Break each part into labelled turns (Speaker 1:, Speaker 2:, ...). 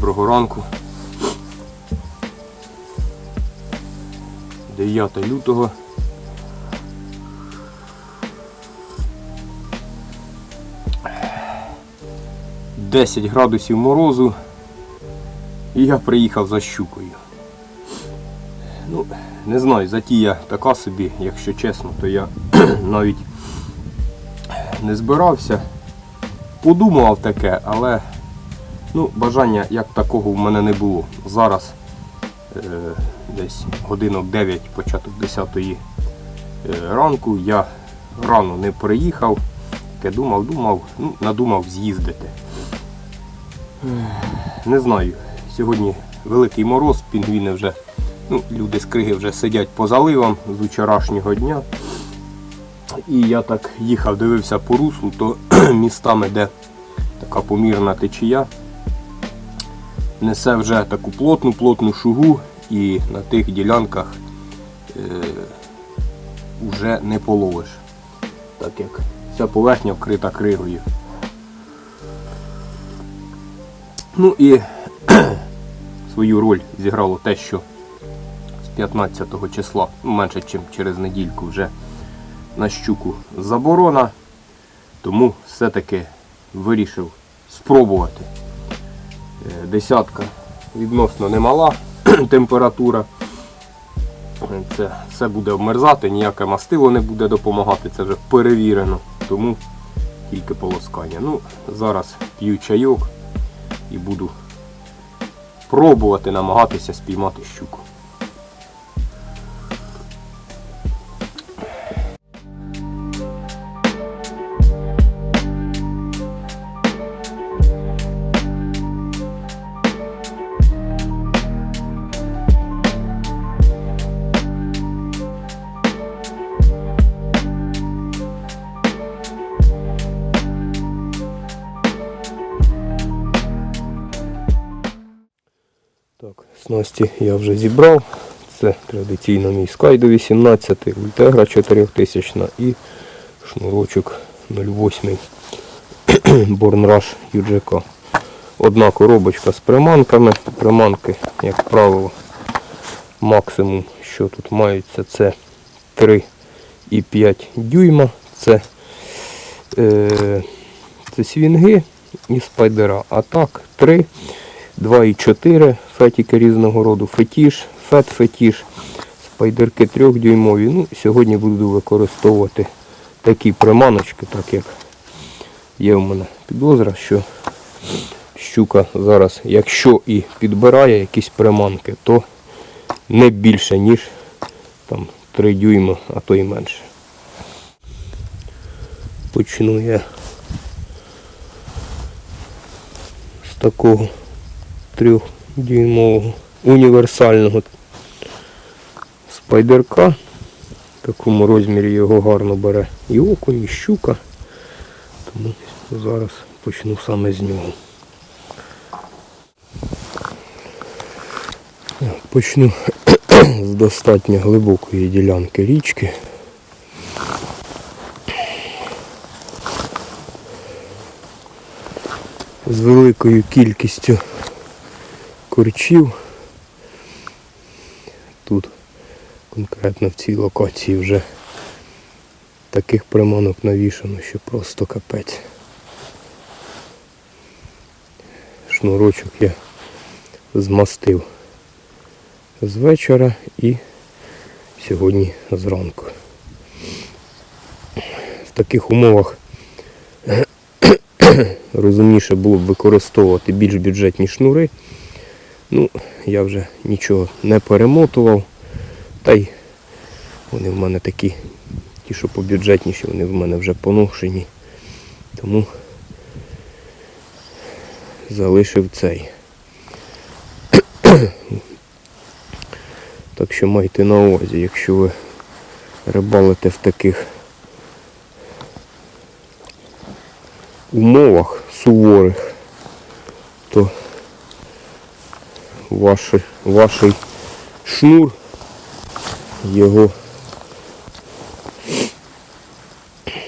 Speaker 1: Доброго ранку. 9 лютого. Десять градусів морозу. І я приїхав за щукою. Ну, не знаю, затія така собі, якщо чесно, то я навіть не збирався. Подумав таке, але ну, бажання як такого в мене не було. Зараз е, десь годинок 9, початок 10 е, ранку я рано не приїхав. Таке думав, думав, ну, надумав з'їздити. Не знаю. Сьогодні великий мороз, пінгвіни вже, ну, люди з криги вже сидять по заливам з вчорашнього дня. І я так їхав, дивився по руслу, то містами, де така помірна течія, несе вже таку плотну плотну шугу і на тих ділянках е, вже не половиш. Так як вся поверхня вкрита кригою. Ну і свою роль зіграло те, що з 15 числа, ну, менше ніж через недільку вже на щуку заборона, тому все-таки вирішив спробувати. Е, Десятка відносно немала температура. Це все буде обмерзати, ніяке мастило не буде допомагати, це вже перевірено, тому тільки полоскання. Ну, зараз п'ю чайок і буду пробувати намагатися спіймати щуку. Так, я вже зібрав. Це традиційно мій Sky 18, Ультегра 4000 і шнурочок 08 Борнраш UGK. Одна коробочка з приманками. Приманки, як правило, максимум, що тут маються, це 3,5 дюйма. Це, е, це свінги і спайдера. А так 3. 2,4 фетіки різного роду, фетіш, фет-фетіш, спайдерки 3-дюймові. Ну, сьогодні буду використовувати такі приманочки, так як є в мене підозра, що щука зараз, якщо і підбирає якісь приманки, то не більше, ніж там 3 дюйма, а то і менше. Почну я з такого трьохдюймового універсального спайдерка. В такому розмірі його гарно бере і окунь, і щука. Тому зараз почну саме з нього. Почну з достатньо глибокої ділянки річки. З великою кількістю корчів. Тут конкретно в цій локації вже таких приманок навішано, що просто капець. Шнурочок я змастив з вечора і сьогодні зранку. В таких умовах розумніше було б використовувати більш бюджетні шнури. Ну, я вже нічого не перемотував. Та й вони в мене такі, ті, що побюджетніші, вони в мене вже поношені. Тому залишив цей. Так що майте на увазі, якщо ви рибалите в таких умовах суворих, то ваш, ваш шнур, його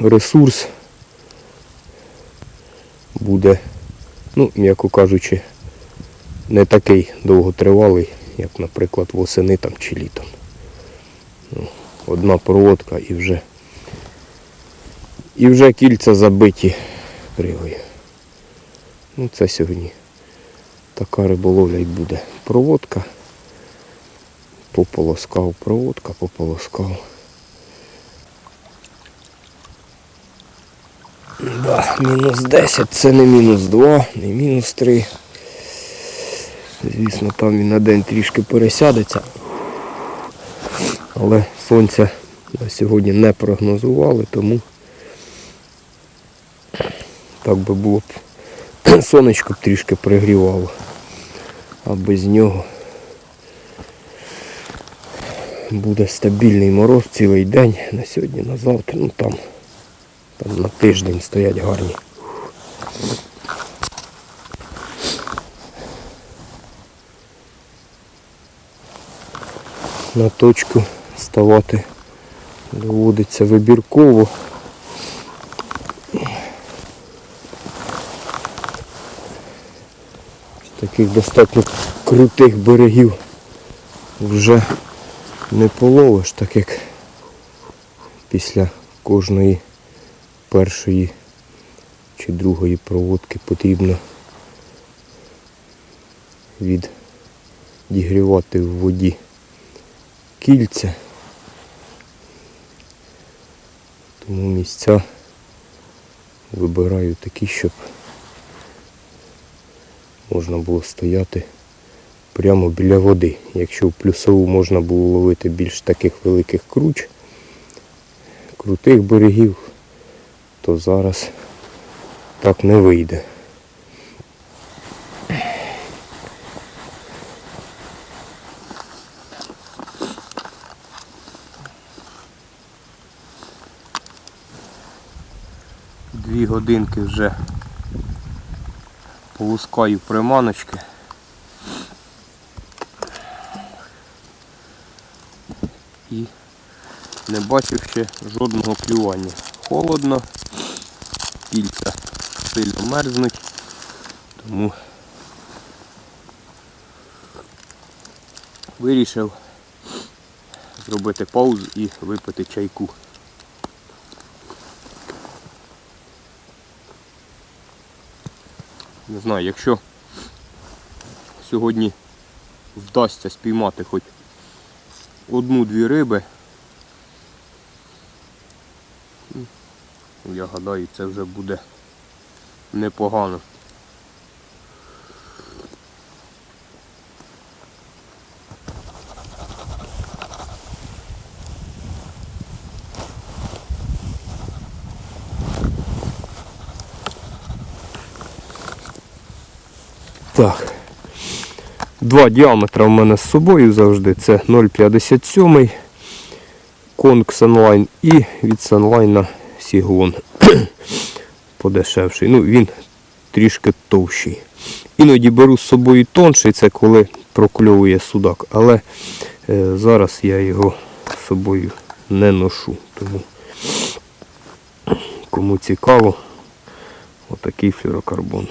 Speaker 1: ресурс буде, ну, м'яко кажучи, не такий довготривалий, як, наприклад, восени там чи літом. Ну, одна проводка і вже і вже кільця забиті кривою. Ну це сьогодні така риболовля й буде. Проводка, пополоскав, проводка, пополоскав. Да, мінус 10 це не мінус 2, не мінус 3. Звісно, там він на день трішки пересядеться. Але сонця на сьогодні не прогнозували, тому так би було б сонечко б трішки пригрівало. А без нього буде стабільний мороз цілий день на сьогодні, на завтра, ну там, там на тиждень стоять гарні. На точку ставати доводиться вибірково. З таких достатньо крутих берегів вже не половиш, так як після кожної першої чи другої проводки потрібно відігрівати в воді кільця. Тому місця вибираю такі, щоб можна було стояти прямо біля води. Якщо в плюсову можна було ловити більш таких великих круч, крутих берегів, то зараз так не вийде. Дві годинки вже полускаю приманочки. І не бачив ще жодного клювання. Холодно, кільця сильно мерзнуть, тому вирішив зробити паузу і випити чайку. Не знаю, якщо сьогодні вдасться спіймати хоч одну-дві риби, ну, я гадаю, це вже буде непогано. Два діаметри в мене з собою завжди. Це 0,57 Конг Sunline і від Sunline Сіглон. Подешевший. Ну, він трішки товщий. Іноді беру з собою тонший, це коли прокльовує судак. Але е, зараз я його з собою не ношу. Тому кому цікаво, отакий флюрокарбон.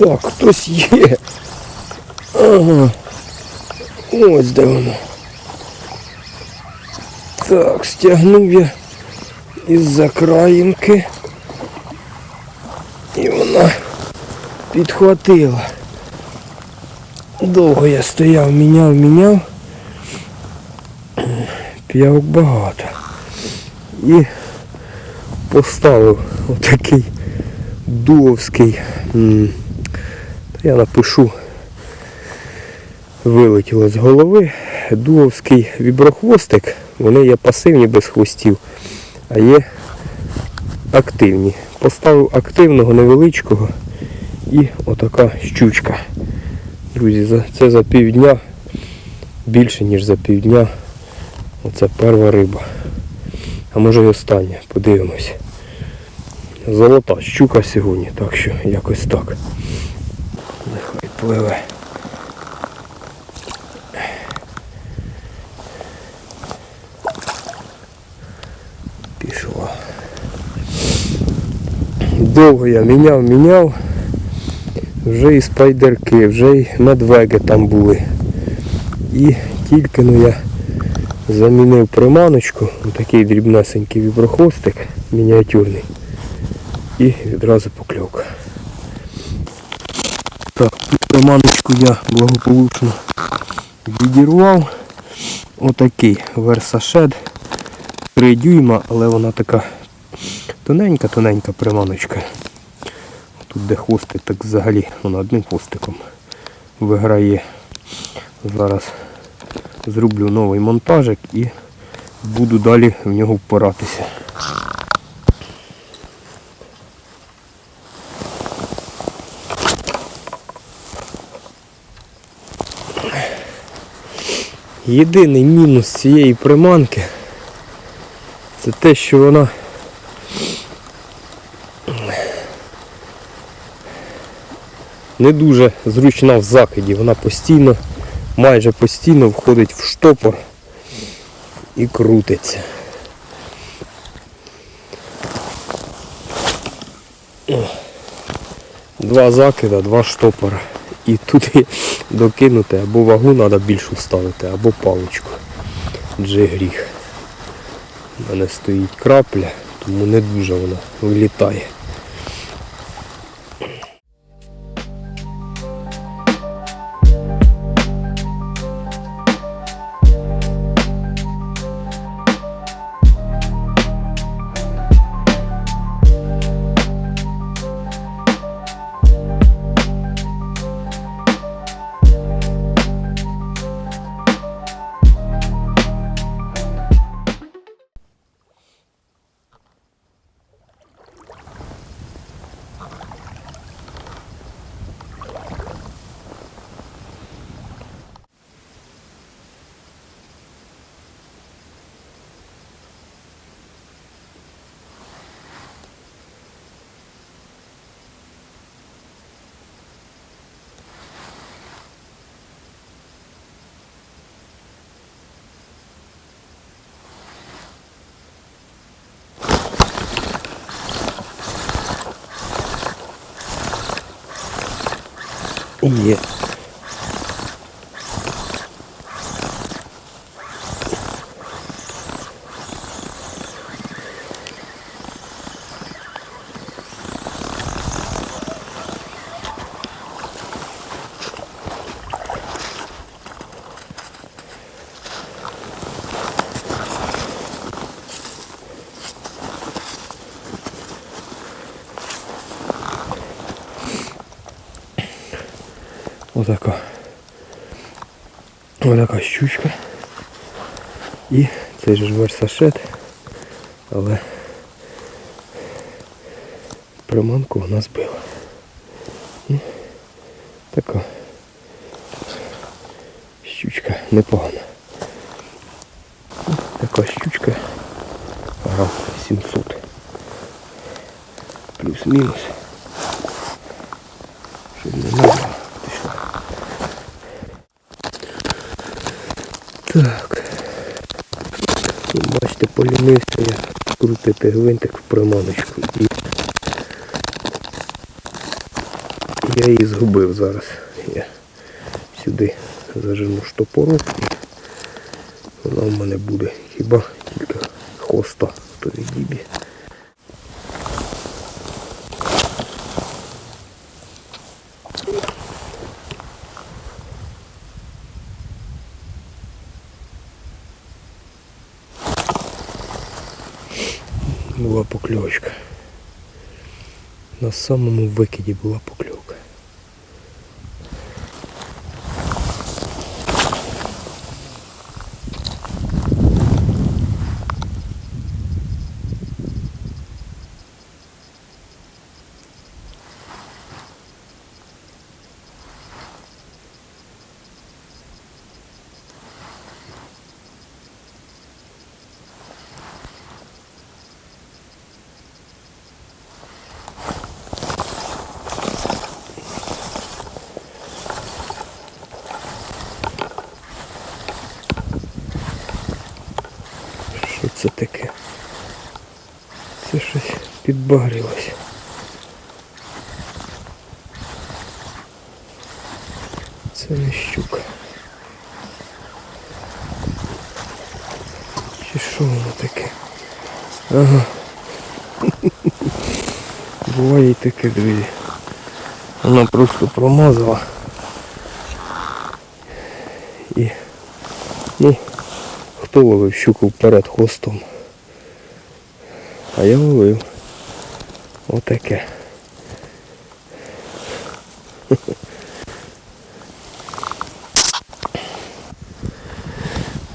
Speaker 1: Так, хтось є. Ага. Ось де воно. Так, стягнув я із-за країнки. І вона підхватила. Довго я стояв, міняв, міняв. П'явок багато. І поставив отакий дуовський. Я напишу. Вилетіло з голови. Дуовський віброхвостик. Вони є пасивні без хвостів, а є активні. Поставив активного невеличкого І отака щучка. Друзі, це за півдня, більше ніж за півдня. Оце перша риба. А може й остання, подивимось. Золота щука сьогодні, так що якось так. Пливе. Пішла. Довго я міняв, міняв. Вже і спайдерки, вже і медвеги там були. І тільки ну я замінив приманочку, такий дрібнесенький віброхвостик, мініатюрний. І відразу покльовка. Приманочку я благополучно відірвав. Отакий версашед. 3 дюйма, але вона така тоненька-тоненька приманочка. Тут де хвостик, так взагалі вона одним хвостиком виграє. Зараз зроблю новий монтажик і буду далі в нього впиратися. Єдиний мінус цієї приманки це те, що вона не дуже зручна в закиді. Вона постійно, майже постійно входить в штопор і крутиться. Два закида, два штопора. І туди докинути або вагу треба більшу ставити, або паличку. Дже гріх. У мене стоїть крапля, тому не дуже вона вилітає. Є. Отака. Щучка. І цей же версашет, але приманку вона збила. Ну, така щучка непогана. Ну, Така щучка грам 700. Плюс-мінус. Щоб не надо. Так. Бачите, полінився я крутити гвинтик в приманочку і я її згубив зараз. Я сюди зажену штопорок і вона в мене буде хіба тільки хоста, в той Самому викиді була покльовка. це таке? Це щось. Це не щука. Чи що воно таке? Ага. Буває і таке, друзі. Вона просто промазала. І, ну, хто ловив щуку вперед хвостом? А я ловив. Отаке.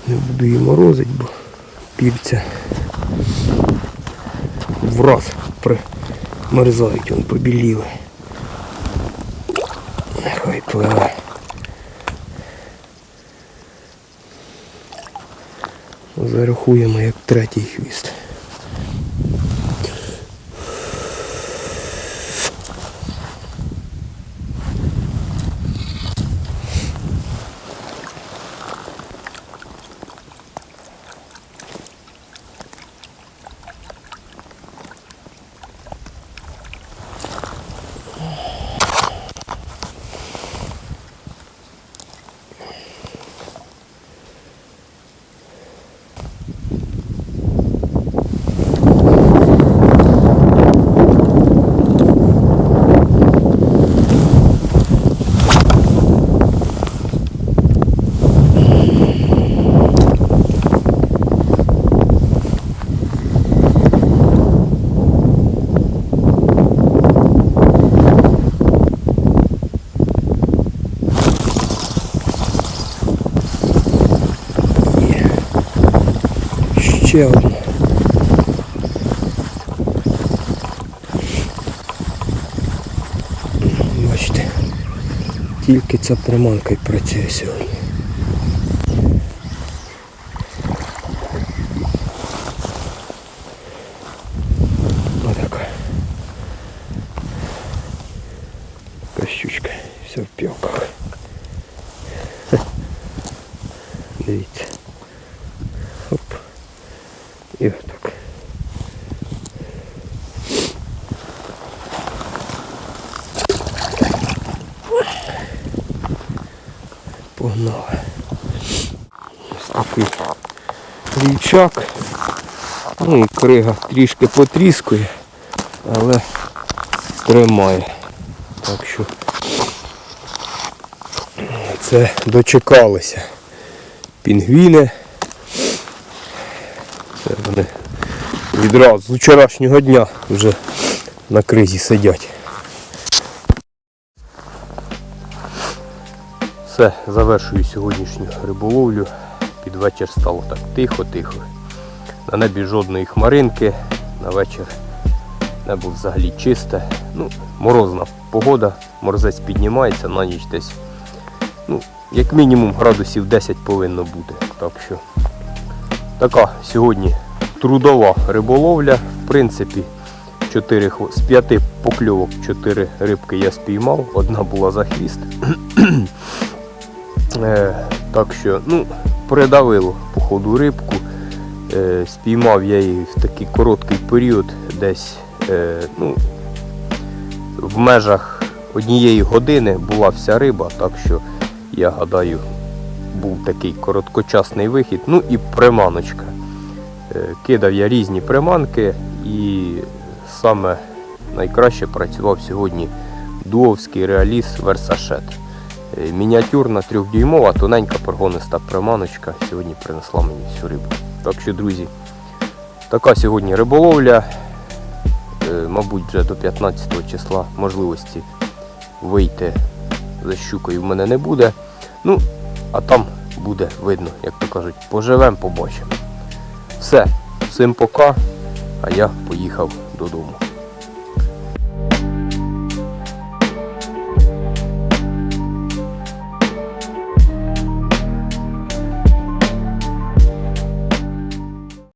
Speaker 1: Не буду її морозить, бо півця враз примерзають, он побіліли. Нехай пливе. Зарахуємо як третій хвіст. Ще. Бачите, тільки ця приманка й працює сьогодні. Отака. Така щучка, все в пілках. Дивіться. Оп. І отак. Погнали. Ось такий річак. Ну і крига трішки потріскує, але тримає. Так що це дочекалися. Пінгвіни. Це вони відразу з вчорашнього дня вже на кризі сидять. Все, завершую сьогоднішню риболовлю. Під вечір стало так тихо-тихо. На небі жодної хмаринки, на вечір небо взагалі чисте. Ну, морозна погода, морозець піднімається, на ніч десь. Ну, як мінімум градусів 10 повинно бути. Так що така сьогодні трудова риболовля. В принципі, 4, з 5 покльовок 4 рибки я спіймав, одна була за хвіст. Е, так що, ну, придавило по ходу рибку. Е, спіймав я її в такий короткий період, десь е, ну, в межах однієї години була вся риба, так що я гадаю, був такий короткочасний вихід. Ну і приманочка. Е, Кидав я різні приманки і саме найкраще працював сьогодні дуовський реаліс Версашет. Мініатюрна трьохдюймова, тоненька прогониста приманочка сьогодні принесла мені всю рибу. Так що, друзі, така сьогодні риболовля. Е, Мабуть, вже до 15 числа можливості вийти за щукою в мене не буде. Ну, а там буде видно, як то кажуть, поживемо, побачимо. Все, всім пока, а я поїхав додому.